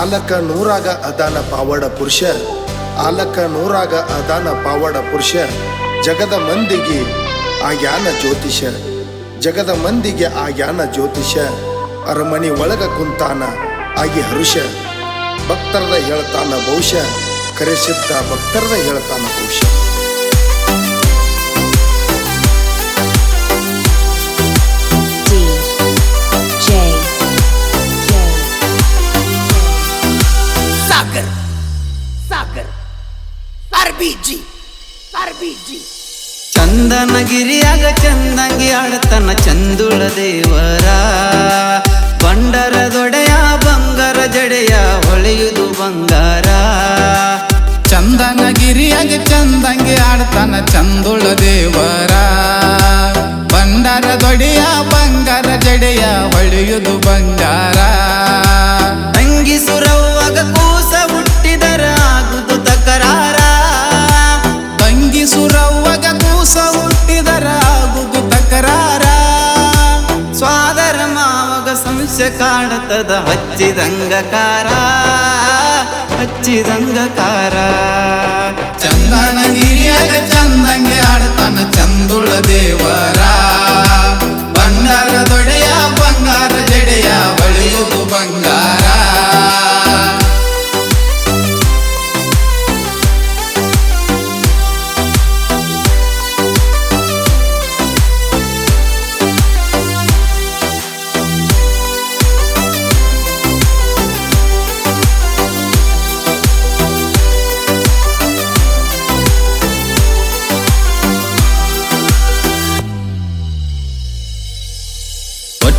ಆಲಕ ನೂರಾಗ ಅದಾನ ಪಾವಡ ಪುರುಷ, ಆಲಕ ನೂರಾಗ ಅದಾನ ಪಾವಡ ಪುರುಷ, ಜಗದ ಮಂದಿಗೆ ಆ ಆಗ್ಯಾನ ಜ್ಯೋತಿಷ, ಜಗದ ಮಂದಿಗೆ ಆ ಆಗ್ಯಾನ ಜ್ಯೋತಿಷ, ಅರಮನೆ ಒಳಗ ಕುಂತಾನ ಆಗಿ ಹರುಷ, ಭಕ್ತರದ ಹೇಳ್ತಾನ ಬಹುಶಃ ಕರೆಸಿದ್ದ ಭಕ್ತರದ ಹೇಳ್ತಾನ ಬಹುಶಃ ಕರ್ಬೀಜಿ ಕರ್ಬೀಜಿ ಚಂದನಗಿರಿಯಾಗ ಚಂದಂಗಿ ಆಡತನ ಚಂದುಳ ದೇವರ. ಬಂಡರ ದೊಡೆಯ ಬಂಗಾರ ಜಡೆಯ ಹೊಳೆಯುದು ಬಂಗಾರ. ಚಂದನಗಿರಿಯಾಗ ಚಂದಂಗಿ ಆಡತನ ಚಂದುಳ ದೇವರ. ಬಂಡರ ದೊಡೆಯ ಬಂಗಾರ ಜಡೆಯ ಹೊಳೆಯುದು ಬಂಗಾರ. ತಂಗಿಸುರ ಹಚ್ಚಿದಂಗಕಾರ ಹಚ್ಚಿದಂಗಕಾರ.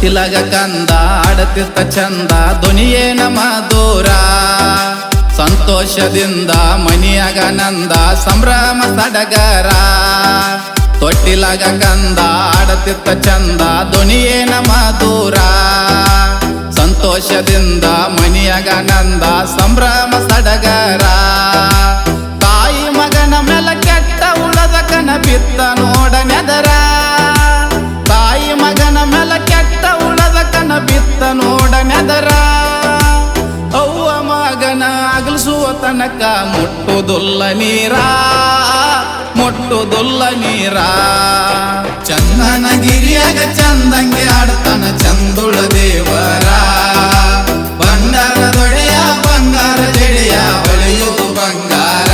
ತೊಟ್ಟಿಲಾಗ ಕಂದ, ಆಡತಿರ್ತ ಚಂದ ಧ್ವನಿಯೇನ ದೂರ. ಸಂತೋಷದಿಂದ ಮನಿಯಾಗ ನಂದ, ಸಂಭ್ರಮ ಸಡಗರ. ತೊಟ್ಟಿಲಾಗ ಕಂದ, ಆಡತಿರ್ತ ಚಂದ ಧ್ವನಿಯೇನ ದೂರ. ಸಂತೋಷದಿಂದ ಮನಿಯಾಗ ನಂದ, ಸಂಭ್ರಮ ಸಡಗರ. ತಾಯಿ ಮಗನ ಮೇಲೆ ಕೆಟ್ಟ ಉಳದ ಕನ ಬಿತ್ತ ತನಕ ಮುಟ್ಟುದುಲ್ಲ ನೀರ ಮುಟ್ಟುದುಲ್ಲ ನೀರ. ಚಂದನಗಿರಿಯಾಗ ಚಂದಂಗೆ ಆಡ್ತಾನ ಚಂದುಳ ದೇವರ. ಬಂಗಾರ ದೊಡೆಯ, ಬಂಗಾರ ಜಡೆಯ ಹೊಳೆಯುವುದು ಬಂಗಾರ.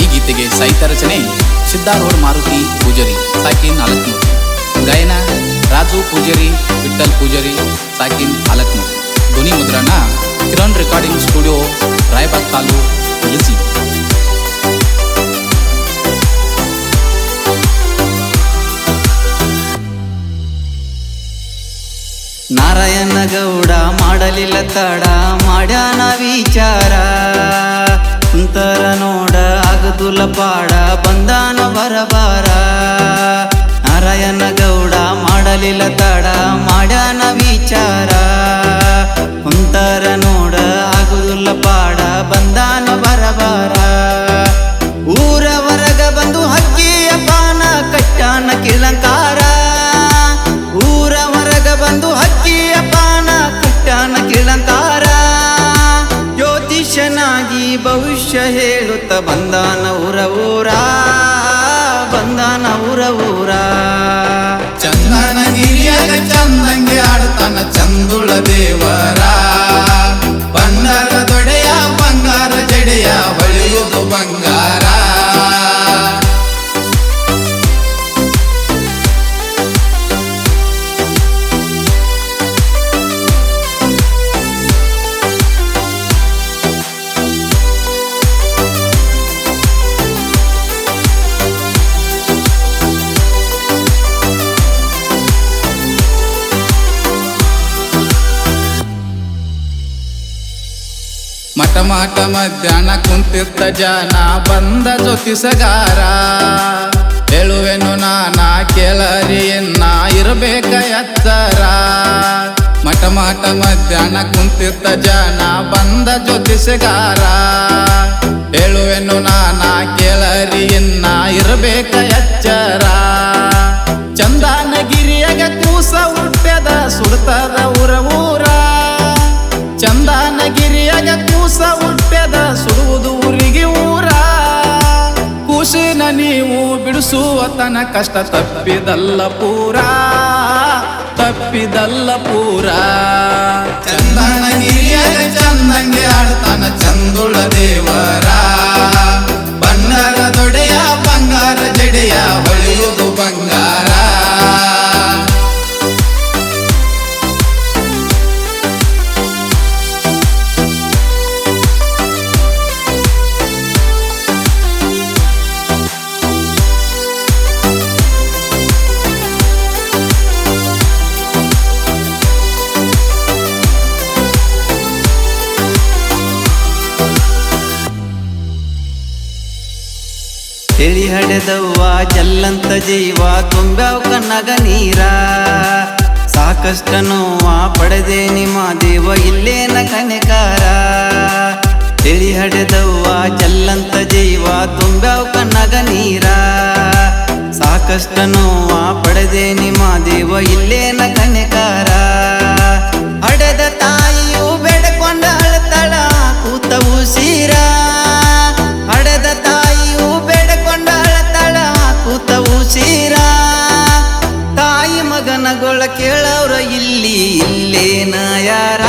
ಈ ಗೀತೆಗೆ ಸಾಹಿತ್ಯ ರಚನೆ ಸಿದ್ಧಾರೂಢ ಮಾರುತಿ ಪೂಜಾರಿ, ಸಾಕಿನ್ ನಾಲ್ಕು ಗಾಯನ ರಾಜು ಪೂಜಾರಿ ವಿಠಲ್ ಪೂಜಾರಿ, ಸಾಕಿನ್ ನಾಲ್ಕನೂರು ಧ್ವನಿ ಮುದ್ರಣ, ಕಿರಣ್ ರೆಕಾರ್ಡಿಂಗ್ ಸ್ಟುಡಿಯೋ ರಾಯಬಾಗ್ ತಾಲೂ ಇಳಿಸಿ ನಾರಾಯಣ ಗೌಡ ಮಾಡಲಿಲ್ಲ ತಡ, ಮಾಡ್ಯಾನ ವಿಚಾರ. ಕುಂತರ ನೋಡ ಆಗದುಲ ಪಾಡ, ಬಂದಾನ ಬರಬಾರ. ನಾರಾಯಣ ಗೌಡ ಮಾಡಲಿಲ್ಲ ಬಂದು ಹಕ್ಕಿಯ ಪಾನ ಕುಟ್ಟನ ಕಿಳಂತಾರ ಜ್ಯೋತಿಷನಾಗಿ ಭವಿಷ್ಯ ಹೇಳುತ್ತ ಬಂದಾನ ಊರ ಊರ, ಬಂದಾನ ಊರ ಊರ. ಚಂದನಗಿರಿಯಾಗ ಚಂದಂಗೆ ಆಡ್ತಾನ ಚಂದುಳ ದೇವರ. ಮಠ ಮಾಟ ಮಧ್ಯಾಹ್ನ ಕುಂತಿರ್ತ ಜನ, ಬಂದ ಜ್ಯೋತಿಸಗಾರ. ಹೇಳುವೆನು ನಾನ ಕೇಳರಿಯನ್ನ ಇರಬೇಕ ಎತ್ತರ ಮಠ ಮಾಟ ಮಧ್ಯಾಹ್ನ ಕುಂತಿರ್ತ ಜನ, ಬಂದ ಜ್ಯೋತಿಸಗಾರ. ಹೇಳುವೆನು ನಾನ ಕೆಳರಿಯನ್ನ ಇರಬೇಕ ಎಚ್ಚರ. ಬಿಡಿಸುವ ತನ ಕಷ್ಟ ತಪ್ಪಿದಲ್ಲ ಪೂರ ತಪ್ಪಿದಲ್ಲ ಪೂರ. ಚಂದನಗಿರಿಯಾಗ ಚಂದಂಗೆ ಆಡ್ತಾನ ಚಂದುಳ ದೇವರ. ಹಡೆದವ್ವ, ಜಲ್ಲಂತ ಜೀವ ತುಂಬ್ಯಾವ ಕನ್ನಗ ನೀರ. ಸಾಕಷ್ಟ ನೋವ ಪಡೆದೆ ನಿಮ್ಮ ದೇವ, ಇಲ್ಲೇನ ಕನೆಕಾರ ತಿಳಿ ಹಡೆದವ್ವ, ಜಲ್ಲಂತ ಜೀವ ತುಂಬ್ಯಾವ ಕಣ್ಣಗ ನೀರ. ಸಾಕಷ್ಟ ನೋವ ಪಡೆದೆ ನಿಮ್ಮ ದೇವ, ಇಲ್ಲೇನ ಕನೆಕಾರ ಹಡೆದ ತಾಯಿಯು ಕೇಳವ್ರ ಇಲ್ಲಿ ಇಲ್ಲೇ ಯಾರ?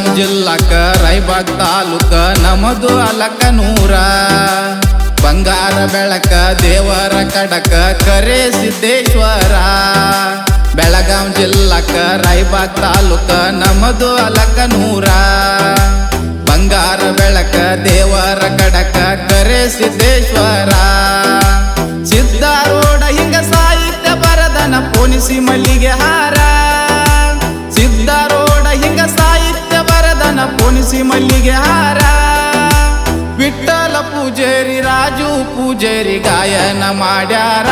ಬೆಳಗಾಂ ಜಿಲ್ಲಾಕ ರಾಯಬಾಗ್ ತಾಲೂಕ, ನಮದು ಅಲಕ ನೂರ. ಬಂಗಾರ ಬೆಳಕ, ದೇವರ ಕಡಕ, ಕರೆ ಸಿದ್ದೇಶ್ವರ. ಬೆಳಗಾಂ ಜಿಲ್ಲಾಕ ರಾಯಬಾಗ್ ತಾಲೂಕ, ನಮದು ಅಲಕ ನೂರ. ಬಂಗಾರ ಬೆಳಕ ದೇವರ ಪೂಜೇರಿ ರಾಜು, ಪೂಜೇರಿ ಗಾಯನ ಮಾಡ್ಯಾರ,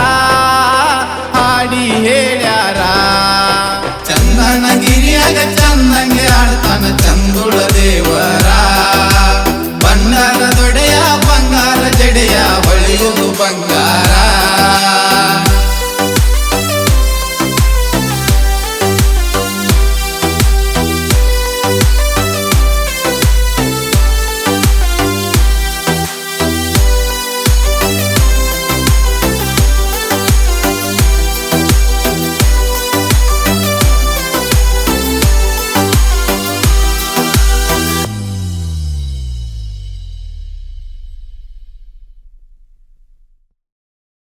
ಹಾಡಿ ಹೇಳ್ಯಾರ. ಚಂದನಗಿರಿಯಾಗ ಚಂದಂಗೆ ಆಡ್ತಾನ ಚಂದುಳ ದೇವರ. ಬಂಗಾರ ದೊಡೆಯ ಬಂಗಾರ ಜಡೆಯ ಬಳಿಯುವುದು ಬಂಗಾರ.